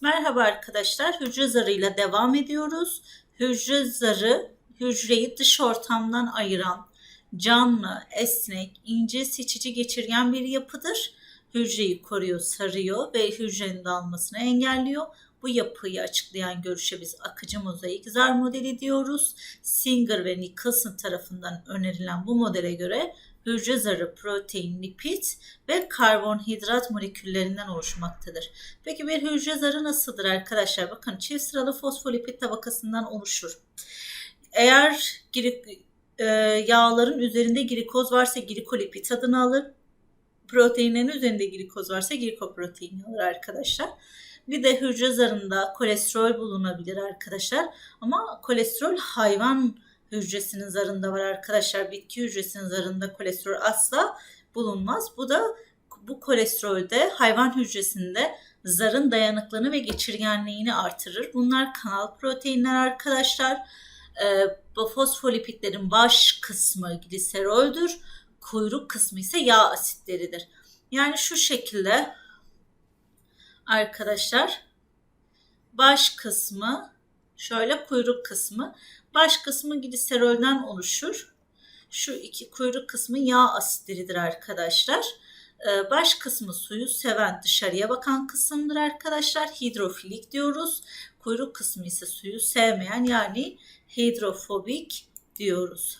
Merhaba arkadaşlar, hücre zarıyla devam ediyoruz. Hücre zarı, hücreyi dış ortamdan ayıran canlı, esnek, ince, seçici geçirgen bir yapıdır. Hücreyi koruyor, sarıyor ve hücrenin dağılmasını engelliyor. Bu yapıyı açıklayan görüşe biz akıcı mozaik zar modeli diyoruz. Singer ve Nicholson tarafından önerilen bu modele göre hücre zarı protein, lipid ve karbonhidrat moleküllerinden oluşmaktadır. Peki bir hücre zarı nasıldır arkadaşlar? Bakın çift sıralı fosfolipid tabakasından oluşur. Eğer e, yağların üzerinde glikoz varsa glikolipid adını alır. Proteinlerin üzerinde glikoz varsa glikoprotein alır arkadaşlar. Bir de hücre zarında kolesterol bulunabilir arkadaşlar. Ama kolesterol hayvan hücresinin zarında var arkadaşlar. Bitki hücresinin zarında kolesterol asla bulunmaz. Bu da bu kolesterol de hayvan hücresinde zarın dayanıklılığını ve geçirgenliğini artırır. Bunlar kanal proteinler arkadaşlar. Ee, fosfolipidlerin baş kısmı gliseroldür. Kuyruk kısmı ise yağ asitleridir. Yani şu şekilde arkadaşlar baş kısmı şöyle kuyruk kısmı baş kısmı gliserolden oluşur. Şu iki kuyruk kısmı yağ asitleridir arkadaşlar. Ee, baş kısmı suyu seven dışarıya bakan kısımdır arkadaşlar. Hidrofilik diyoruz. Kuyruk kısmı ise suyu sevmeyen yani hidrofobik diyoruz.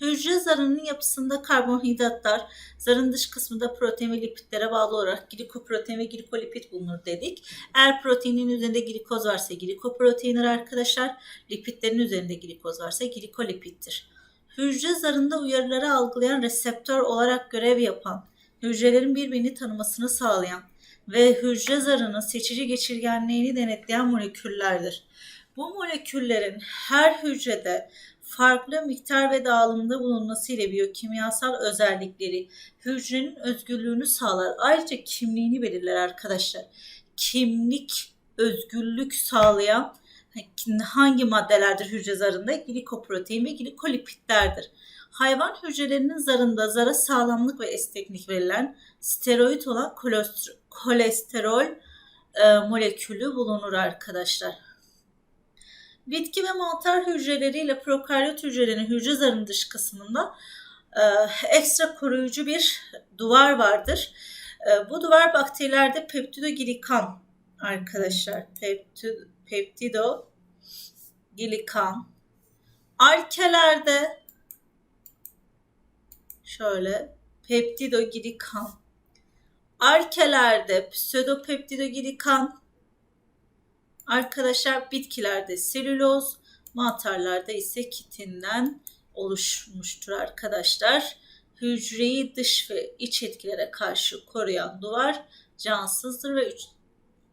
Hücre zarının yapısında karbonhidratlar, zarın dış kısmında protein ve lipidlere bağlı olarak glikoprotein ve glikolipid bulunur dedik. Eğer proteinin üzerinde glikoz varsa glikoproteinler arkadaşlar, lipidlerin üzerinde glikoz varsa glikolipiddir. Hücre zarında uyarıları algılayan reseptör olarak görev yapan, hücrelerin birbirini tanımasını sağlayan ve hücre zarının seçici geçirgenliğini denetleyen moleküllerdir. Bu moleküllerin her hücrede farklı miktar ve dağılımda bulunması ile biyokimyasal özellikleri hücrenin özgürlüğünü sağlar. Ayrıca kimliğini belirler arkadaşlar. Kimlik, özgürlük sağlayan hangi maddelerdir hücre zarında? Glikoprotein ve glikolipidlerdir. Hayvan hücrelerinin zarında zara sağlamlık ve esneklik verilen steroid olan kolesterol e, molekülü bulunur arkadaşlar. Bitki ve mantar hücreleriyle prokaryot hücrelerin hücre zarının dış kısmında e, ekstra koruyucu bir duvar vardır. E, bu duvar bakterilerde peptidoglikan arkadaşlar. Peptid, peptidoglikan. Arkelerde şöyle peptidoglikan. Arkelerde pseudopeptidoglikan Arkadaşlar bitkilerde selüloz, mantarlarda ise kitinden oluşmuştur arkadaşlar. Hücreyi dış ve iç etkilere karşı koruyan duvar cansızdır ve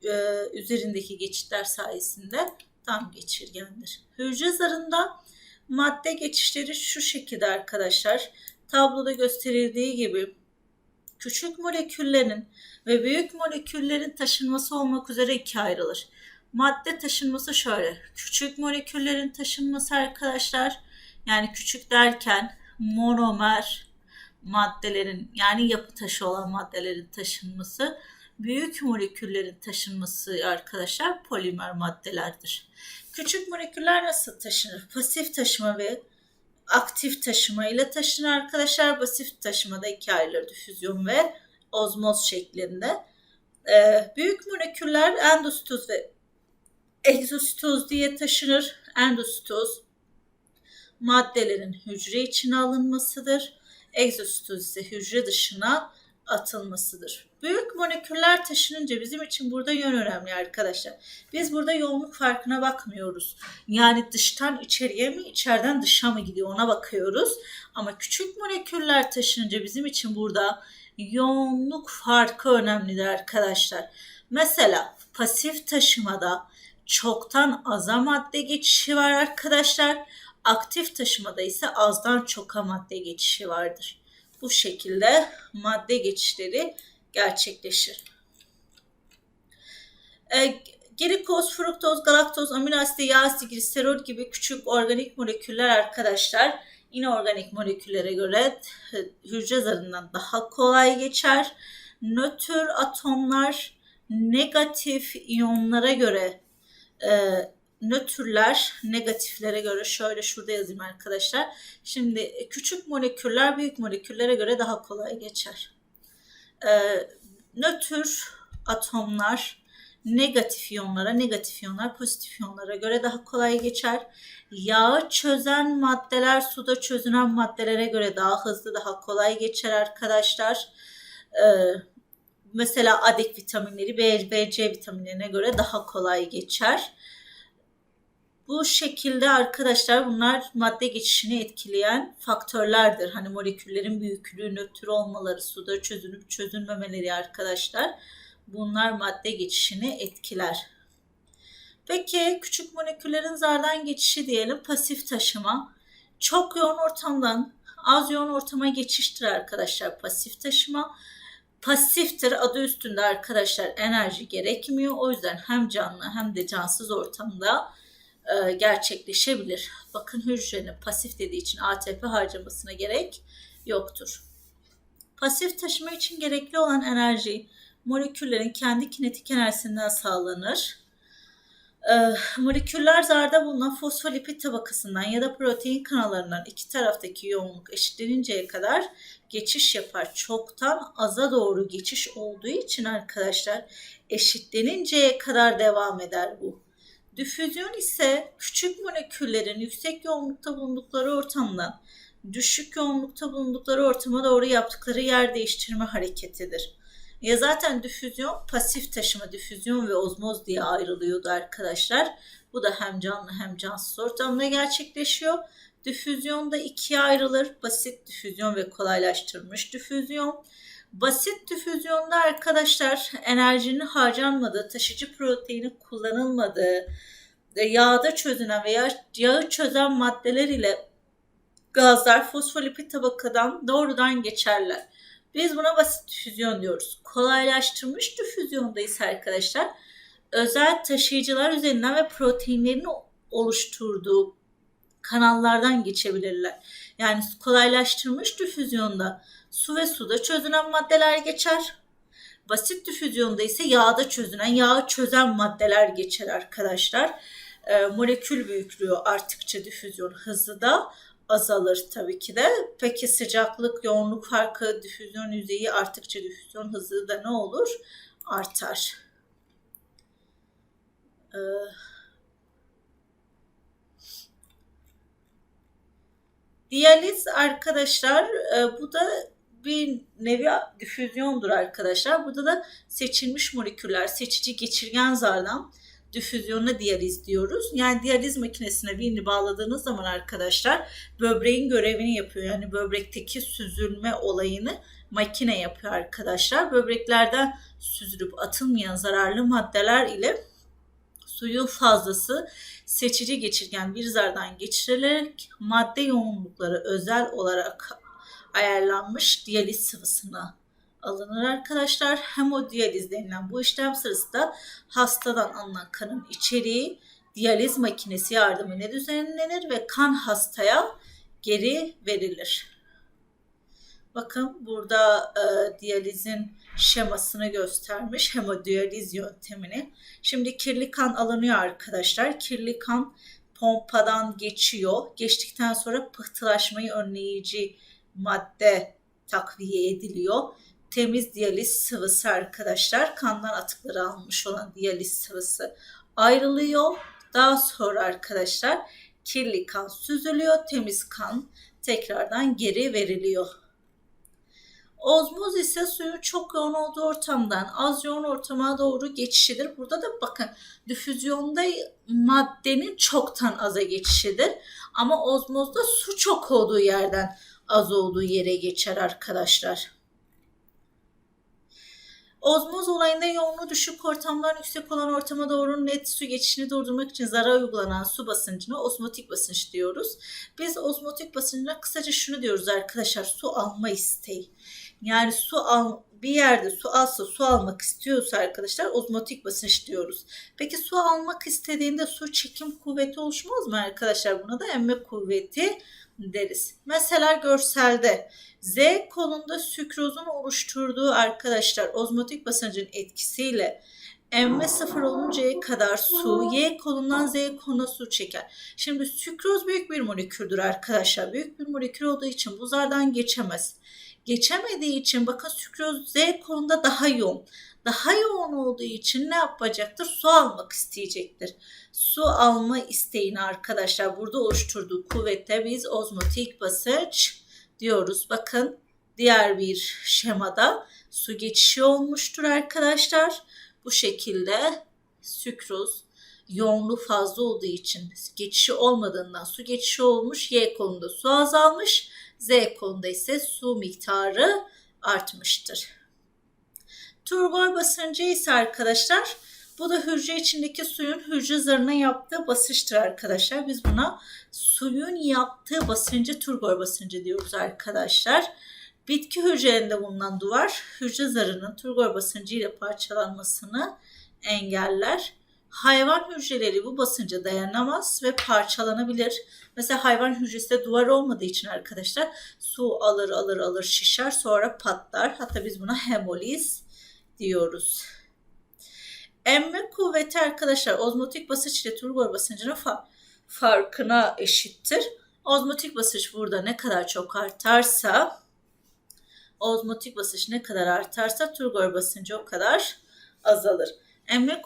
e, üzerindeki geçitler sayesinde tam geçirgendir. Hücre zarında madde geçişleri şu şekilde arkadaşlar. Tabloda gösterildiği gibi küçük moleküllerin ve büyük moleküllerin taşınması olmak üzere ikiye ayrılır. Madde taşınması şöyle. Küçük moleküllerin taşınması arkadaşlar. Yani küçük derken monomer maddelerin yani yapı taşı olan maddelerin taşınması. Büyük moleküllerin taşınması arkadaşlar polimer maddelerdir. Küçük moleküller nasıl taşınır? Pasif taşıma ve aktif taşıma ile taşınır arkadaşlar. Pasif taşımada iki ayrılır füzyon ve ozmoz şeklinde. Ee, büyük moleküller endositoz ve egzositoz diye taşınır. Endositoz maddelerin hücre içine alınmasıdır. Egzositoz ise hücre dışına atılmasıdır. Büyük moleküller taşınınca bizim için burada yön önemli arkadaşlar. Biz burada yoğunluk farkına bakmıyoruz. Yani dıştan içeriye mi, içeriden dışa mı gidiyor ona bakıyoruz. Ama küçük moleküller taşınınca bizim için burada yoğunluk farkı önemlidir arkadaşlar. Mesela pasif taşımada çoktan aza madde geçişi var arkadaşlar. Aktif taşımada ise azdan çoka madde geçişi vardır. Bu şekilde madde geçişleri gerçekleşir. E, glikoz, fruktoz, galaktoz, amino asit, yağ asidi, gliserol gibi küçük organik moleküller arkadaşlar inorganik moleküllere göre hücre zarından daha kolay geçer. Nötr atomlar negatif iyonlara göre e, nötrler negatiflere göre şöyle şurada yazayım arkadaşlar. Şimdi küçük moleküller büyük moleküllere göre daha kolay geçer. E, nötr atomlar negatif iyonlara, negatif iyonlar pozitif iyonlara göre daha kolay geçer. Yağı çözen maddeler suda çözünen maddelere göre daha hızlı, daha kolay geçer arkadaşlar. Ee, mesela adik vitaminleri B, B, C vitaminlerine göre daha kolay geçer. Bu şekilde arkadaşlar bunlar madde geçişini etkileyen faktörlerdir. Hani moleküllerin büyüklüğü, nötr olmaları, suda çözünüp çözünmemeleri arkadaşlar. Bunlar madde geçişini etkiler. Peki küçük moleküllerin zardan geçişi diyelim pasif taşıma. Çok yoğun ortamdan az yoğun ortama geçiştir arkadaşlar pasif taşıma. Pasiftir adı üstünde arkadaşlar enerji gerekmiyor. O yüzden hem canlı hem de cansız ortamda e, gerçekleşebilir. Bakın hücrenin pasif dediği için ATP harcamasına gerek yoktur. Pasif taşıma için gerekli olan enerji moleküllerin kendi kinetik enerjisinden sağlanır. E, moleküller zarda bulunan fosfolipid tabakasından ya da protein kanallarından iki taraftaki yoğunluk eşitleninceye kadar geçiş yapar. Çoktan aza doğru geçiş olduğu için arkadaşlar eşitleninceye kadar devam eder bu. Difüzyon ise küçük moleküllerin yüksek yoğunlukta bulundukları ortamdan düşük yoğunlukta bulundukları ortama doğru yaptıkları yer değiştirme hareketidir. Ya zaten difüzyon pasif taşıma, difüzyon ve ozmoz diye ayrılıyordu arkadaşlar. Bu da hem canlı hem cansız ortamda gerçekleşiyor. Difüzyon da ikiye ayrılır. Basit difüzyon ve kolaylaştırılmış difüzyon. Basit difüzyonda arkadaşlar enerjinin harcanmadığı, taşıcı proteini kullanılmadığı, e, yağda çözünen veya yağı çözen maddeler ile gazlar fosfolipid tabakadan doğrudan geçerler. Biz buna basit difüzyon diyoruz. Kolaylaştırılmış difüzyonda ise arkadaşlar özel taşıyıcılar üzerinden ve proteinlerin oluşturduğu kanallardan geçebilirler. Yani kolaylaştırılmış difüzyonda su ve suda çözünen maddeler geçer. Basit difüzyonda ise yağda çözünen, yağı çözen maddeler geçer arkadaşlar. E, molekül büyüklüğü arttıkça difüzyon hızı da azalır tabii ki de. Peki sıcaklık, yoğunluk farkı, difüzyon yüzeyi arttıkça difüzyon hızı da ne olur? Artar. Ee, diyaliz arkadaşlar e, bu da bir nevi difüzyondur arkadaşlar. Burada da seçilmiş moleküller, seçici geçirgen zardan difüzyonuna diyaliz diyoruz. Yani diyaliz makinesine birini bağladığınız zaman arkadaşlar böbreğin görevini yapıyor. Yani böbrekteki süzülme olayını makine yapıyor arkadaşlar. Böbreklerden süzülüp atılmayan zararlı maddeler ile suyu fazlası seçici geçirgen bir zardan geçirilerek madde yoğunlukları özel olarak ayarlanmış diyaliz sıvısına alınır arkadaşlar. Hemodiyaliz denilen bu işlem sırasında hastadan alınan kanın içeriği diyaliz makinesi yardımıyla düzenlenir ve kan hastaya geri verilir. Bakın burada e, diyalizin şemasını göstermiş hemodiyaliz yöntemini. Şimdi kirli kan alınıyor arkadaşlar. Kirli kan pompadan geçiyor. Geçtikten sonra pıhtılaşmayı önleyici madde takviye ediliyor temiz diyaliz sıvısı arkadaşlar. Kandan atıkları almış olan diyaliz sıvısı ayrılıyor. Daha sonra arkadaşlar kirli kan süzülüyor. Temiz kan tekrardan geri veriliyor. Ozmoz ise suyun çok yoğun olduğu ortamdan az yoğun ortama doğru geçişidir. Burada da bakın difüzyonda maddenin çoktan aza geçişidir. Ama ozmozda su çok olduğu yerden az olduğu yere geçer arkadaşlar. Ozmoz olayında yoğunluğu düşük ortamdan yüksek olan ortama doğru net su geçişini durdurmak için zarar uygulanan su basıncına osmotik basınç diyoruz. Biz osmotik basıncına kısaca şunu diyoruz arkadaşlar su alma isteği. Yani su al bir yerde su alsa su almak istiyorsa arkadaşlar ozmotik basınç diyoruz. Peki su almak istediğinde su çekim kuvveti oluşmaz mı arkadaşlar? Buna da emme kuvveti deriz. Mesela görselde Z kolunda sükrozun oluşturduğu arkadaşlar ozmotik basıncın etkisiyle emme sıfır oluncaya kadar su Y kolundan Z koluna su çeker. Şimdi sükroz büyük bir moleküldür arkadaşlar. Büyük bir molekül olduğu için buzlardan geçemez. Geçemediği için bakın sükroz Z kolunda daha yoğun. Daha yoğun olduğu için ne yapacaktır? Su almak isteyecektir. Su alma isteğini arkadaşlar burada oluşturduğu kuvvete biz ozmotik basınç diyoruz. Bakın diğer bir şemada su geçişi olmuştur arkadaşlar. Bu şekilde sükroz yoğunluğu fazla olduğu için geçişi olmadığından su geçişi olmuş. Y kolunda su azalmış. Z kolunda ise su miktarı artmıştır. Turgor basıncı ise arkadaşlar bu da hücre içindeki suyun hücre zarına yaptığı basınçtır arkadaşlar. Biz buna suyun yaptığı basıncı turgor basıncı diyoruz arkadaşlar. Bitki hücrelerinde bulunan duvar hücre zarının turgor basıncı ile parçalanmasını engeller. Hayvan hücreleri bu basınca dayanamaz ve parçalanabilir. Mesela hayvan hücresinde duvar olmadığı için arkadaşlar su alır alır alır şişer sonra patlar. Hatta biz buna hemoliz diyoruz. Emme kuvveti arkadaşlar ozmotik basınç ile turgor basıncının fa- farkına eşittir. Ozmotik basınç burada ne kadar çok artarsa ozmotik basınç ne kadar artarsa turgor basıncı o kadar azalır. Emme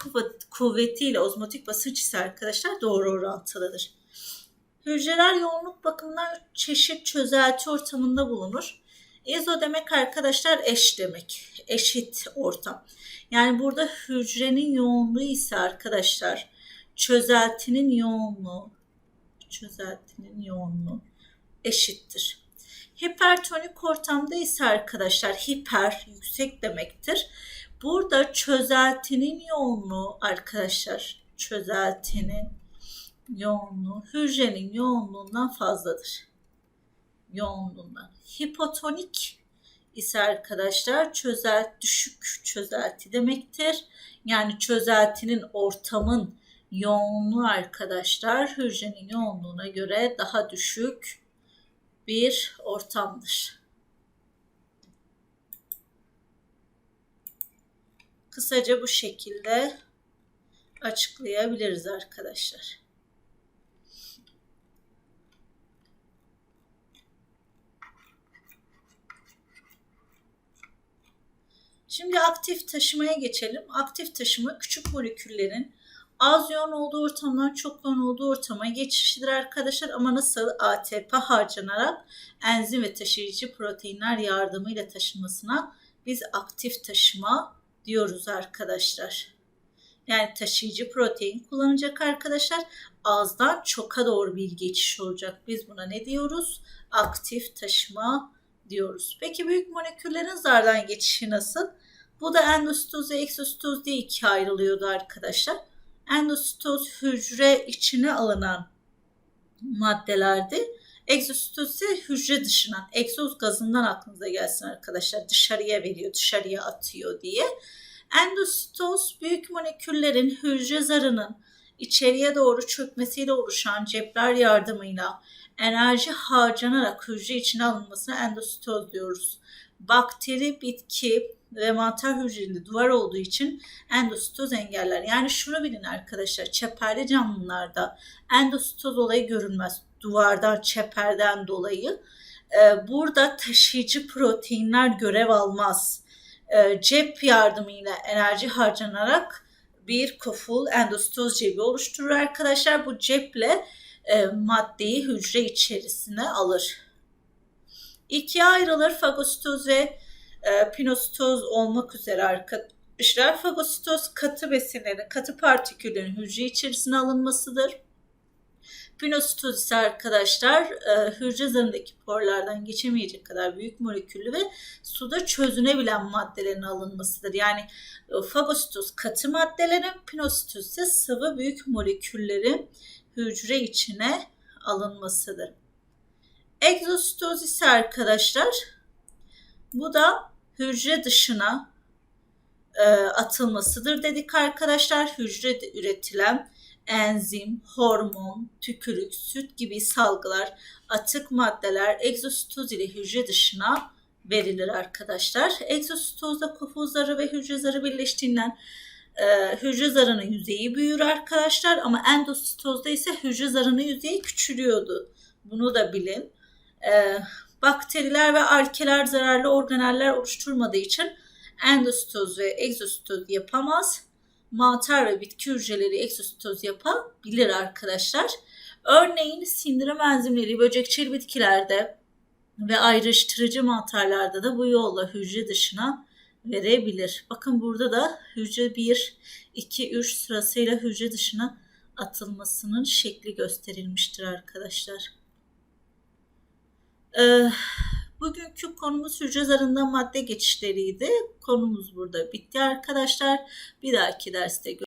kuvveti ile ozmotik basınç ise arkadaşlar doğru orantılıdır. Hücreler yoğunluk bakımından çeşit çözelti ortamında bulunur. İzo demek arkadaşlar eş demek. Eşit ortam. Yani burada hücrenin yoğunluğu ise arkadaşlar çözeltinin yoğunluğu çözeltinin yoğunluğu eşittir. Hipertonik ortamda ise arkadaşlar hiper yüksek demektir. Burada çözeltinin yoğunluğu arkadaşlar çözeltinin yoğunluğu hücrenin yoğunluğundan fazladır. Yoğunluğundan. Hipotonik ise arkadaşlar çözelti düşük çözelti demektir. Yani çözeltinin ortamın yoğunluğu arkadaşlar hücrenin yoğunluğuna göre daha düşük bir ortamdır. Kısaca bu şekilde açıklayabiliriz arkadaşlar. Şimdi aktif taşımaya geçelim. Aktif taşıma küçük moleküllerin az yoğun olduğu ortamdan çok yoğun olduğu ortama geçişidir arkadaşlar. Ama nasıl ATP harcanarak enzim ve taşıyıcı proteinler yardımıyla taşınmasına biz aktif taşıma diyoruz arkadaşlar. Yani taşıyıcı protein kullanacak arkadaşlar. Azdan çoka doğru bir geçiş olacak. Biz buna ne diyoruz? Aktif taşıma diyoruz. Peki büyük moleküllerin zardan geçişi nasıl? Bu da endositoz ve eksositoz diye ikiye ayrılıyordu arkadaşlar. Endositoz hücre içine alınan maddelerdi. Egzositoz ise hücre dışından, egzoz gazından aklınıza gelsin arkadaşlar. Dışarıya veriyor, dışarıya atıyor diye. Endositoz büyük moleküllerin hücre zarının içeriye doğru çökmesiyle oluşan cepler yardımıyla enerji harcanarak hücre içine alınmasına endositoz diyoruz. Bakteri, bitki ve mantar hücrelerinde duvar olduğu için endositoz engeller. Yani şunu bilin arkadaşlar, çeperli canlılarda endositoz olayı görünmez. Duvardan, çeperden dolayı. Ee, burada taşıyıcı proteinler görev almaz. Ee, cep yardımıyla enerji harcanarak bir koful endositoz cebi oluşturur arkadaşlar. Bu ceple e, maddeyi hücre içerisine alır. İkiye ayrılır fagositoz ve e, pinositoz olmak üzere arkadaşlar. Fagositoz katı besinlerin, katı partiküllerin hücre içerisine alınmasıdır. Pinositoz ise arkadaşlar e, hücre zarındaki porlardan geçemeyecek kadar büyük moleküllü ve suda çözünebilen maddelerin alınmasıdır. Yani e, fagositoz katı maddelerin, pinositoz ise sıvı büyük moleküllerin hücre içine alınmasıdır. Egzositoz arkadaşlar bu da hücre dışına e, atılmasıdır dedik arkadaşlar. Hücre üretilen enzim, hormon, tükürük, süt gibi salgılar, atık maddeler egzositoz ile hücre dışına verilir arkadaşlar. Egzositozda kofu zarı ve hücre zarı birleştiğinden e, hücre zarının yüzeyi büyür arkadaşlar ama endositozda ise hücre zarının yüzeyi küçülüyordu. Bunu da bilin. E, bakteriler ve arkeler zararlı organeller oluşturmadığı için endositoz ve egzositoz yapamaz. Mantar ve bitki hücreleri egzositoz yapabilir arkadaşlar. Örneğin sindirim enzimleri böcekçil bitkilerde ve ayrıştırıcı mantarlarda da bu yolla hücre dışına verebilir. Bakın burada da hücre 1, 2, 3 sırasıyla hücre dışına atılmasının şekli gösterilmiştir arkadaşlar. Ee, bugünkü konumuz hücre zarında madde geçişleriydi. Konumuz burada bitti arkadaşlar. Bir dahaki derste görüşürüz.